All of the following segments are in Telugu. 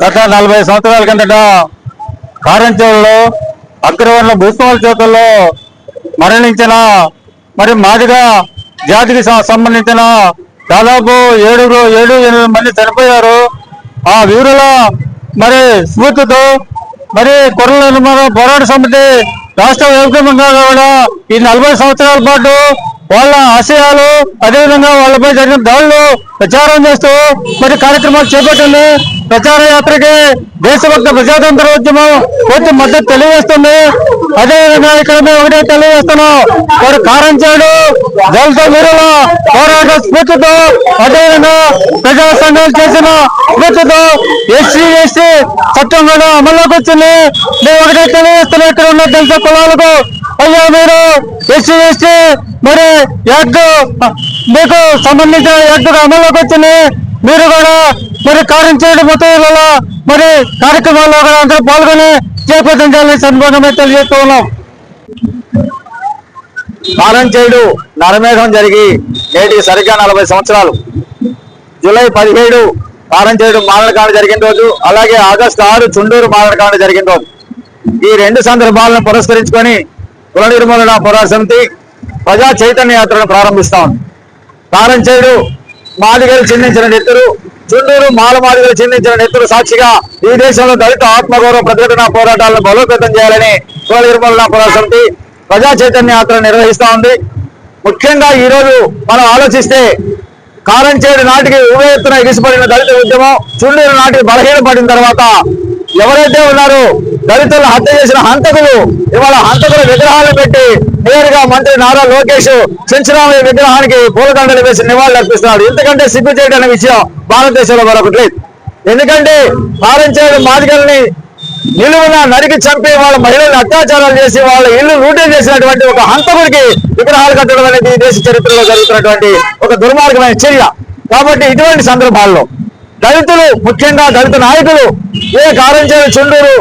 గత నలభై సంవత్సరాల కిందట కారంచేవులో అగ్రవర్ణ భూస్వాముల చేతుల్లో మరణించిన మరి మాదిగా జాతికి సంబంధించిన దాదాపు ఏడుగురు ఏడు ఎనిమిది మంది చనిపోయారు. ఆ వీరుల మరి స్ఫూర్తితో మరి కొరల నిర్మాణ పోరాట సమితి రాష్ట్ర వ్యాప్తంగా కూడా ఈ నలభై సంవత్సరాల పాటు వాళ్ళ ఆశయాలు అదేవిధంగా వాళ్ళపై జరిగిన దాడులు ప్రచారం చేస్తూ మరి కార్యక్రమాలు చేపట్టింది. ప్రచార యాత్రకి దేశభక్త ప్రజాతంత్ర ఉద్యమం పూర్తి మద్దతు తెలియజేస్తుంది. అదేవిధంగా ఇక్కడ మేము ఒకటే తెలియజేస్తున్నాం. వారు కారం చేయడు దళిత వీరుల పోరాట స్ఫూర్తితో అదేవిధంగా ప్రజా సంఘాలు చేసిన స్ఫూర్తితో ఎస్సీ ఎస్టీ చట్టం కూడా అమల్లోకి వచ్చింది. మేము ఒకటే తెలియజేస్తున్నాం. ఇక్కడ ఉన్న దళిత కులాలకు అయ్యా మీరు ఎస్సీ ఎస్టీ మరి యాక్ట్ మీకు సంబంధించిన యాక్ట్ అమల్లోకి వచ్చింది. మీరు కూడా మరి కార్యం చేయడం మొత్తం మరి కార్యక్రమాల్లో కూడా అందరూ పాల్గొని చేపట్టం చేయాలని సందర్భంగా తెలియజేస్తూ ఉన్నాం. కారం చేయుడు నరమేఘం జరిగి నేటికి సరిగ్గా నలభై సంవత్సరాలు. జూలై పదిహేడు కారం చేయుడు మారణకాండ జరిగిన రోజు అలాగే ఆగస్టు ఆరు చుండూరు మారణకాండ జరిగిన రోజు. ఈ రెండు సందర్భాలను పురస్కరించుకొని కుల నిర్మూలన పోరాట సమితి ప్రజా చైతన్య యాత్రను ప్రారంభిస్తా ఉంది. మాదిగలు చిందించిన నెత్తురు చుండూరు మాలమాదిగలు చిందించిన నెత్తురు సాక్షిగా ఈ దేశంలో దళిత ఆత్మగౌరవ ప్రతిఘటన పోరాటాలను బలోపేతం చేయాలని కుల నిర్మూలన పోరాట సమితి ప్రజా చైతన్య యాత్ర నిర్వహిస్తా ఉంది. ముఖ్యంగా ఈరోజు మనం ఆలోచిస్తే కారంచేడు నాటికి ఉభయ ఎత్తున ఎగిసిపడిన దళిత ఉద్యమం చుండూరు నాటికి బలహీనపడిన తర్వాత ఎవరైతే ఉన్నారో దళితులను హత్య చేసిన హంతకులు ఇవాళ హంతకుల విగ్రహాలు పెట్టి నేరుగా మంత్రి నారా లోకేష్ చెంచరామయ్య విగ్రహానికి పూలదండలు వేసి నివాళులు అర్పిస్తున్నాడు. ఎందుకంటే సిగ్గు చేయడం విషయం భారతదేశంలో మరొకటి లేదు. ఎందుకంటే పాలించేడు మాదిగల్ని నిలువున నరికి చంపి వాళ్ళ మహిళలను అత్యాచారాలు చేసి వాళ్ళ ఇల్లు లూటీ చేసినటువంటి ఒక హంతకుడికి విగ్రహాలు కట్టడం అనేది ఈ దేశ చరిత్రలో జరుగుతున్నటువంటి ఒక దుర్మార్గమైన చర్య. కాబట్టి ఇటువంటి సందర్భాల్లో దళితులు ముఖ్యంగా దళిత నాయకులు ఏ కారంచేరు చుండూరు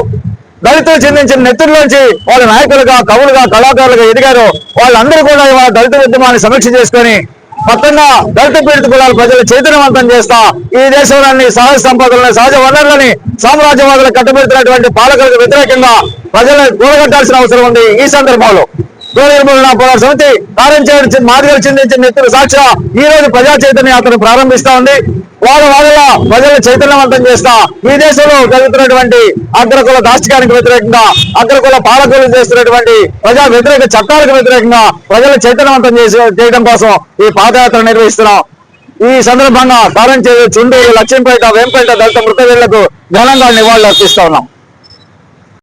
దళితులు చెందించిన నెత్తుల్లోంచి వాళ్ళ నాయకులుగా కవులుగా కళాకారులుగా ఎదిగారు. వాళ్ళందరూ కూడా ఇవాళ దళిత ఉద్యమాన్ని సమీక్ష చేసుకొని మొత్తంగా దళిత పీడిత కులాల ప్రజలు చైతన్యవంతం చేస్తా ఈ దేశంలోని సహజ సంపదలని సహజ వనరులని సామ్రాజ్యవాదులు కట్టబెడుతున్నటువంటి పాలకులకు వ్యతిరేకంగా ప్రజలను కూడగట్టాల్సిన అవసరం ఉంది ఈ సందర్భంలో. గృహ పోరాట సమితి కారంచేడు మాదిగలు చెందించిన నెత్తులు సాక్షిగా ఈ రోజు ప్రజా చైతన్య యాత్రను ప్రారంభిస్తా ఉంది. వాళ్ళ వాళ్ళ ప్రజలను చైతన్యవంతం చేస్తా. ఈ దేశంలో జరుగుతున్నటువంటి అగ్రకుల దాష్టికానికి వ్యతిరేకంగా అగ్రకుల పాలకులు చేస్తున్నటువంటి ప్రజా వ్యతిరేక చట్టాలకు వ్యతిరేకంగా ప్రజలు చైతన్యవంతం చేసి చేయడం కోసం ఈ పాదయాత్ర నిర్వహిస్తున్నాం. ఈ సందర్భంగా కారంచేడు చుండూరు లక్ష్మీపేట వేంపేట దళిత మృతదేళ్ళకు ఘనంగా నివాళులు అర్పిస్తా ఉన్నాం.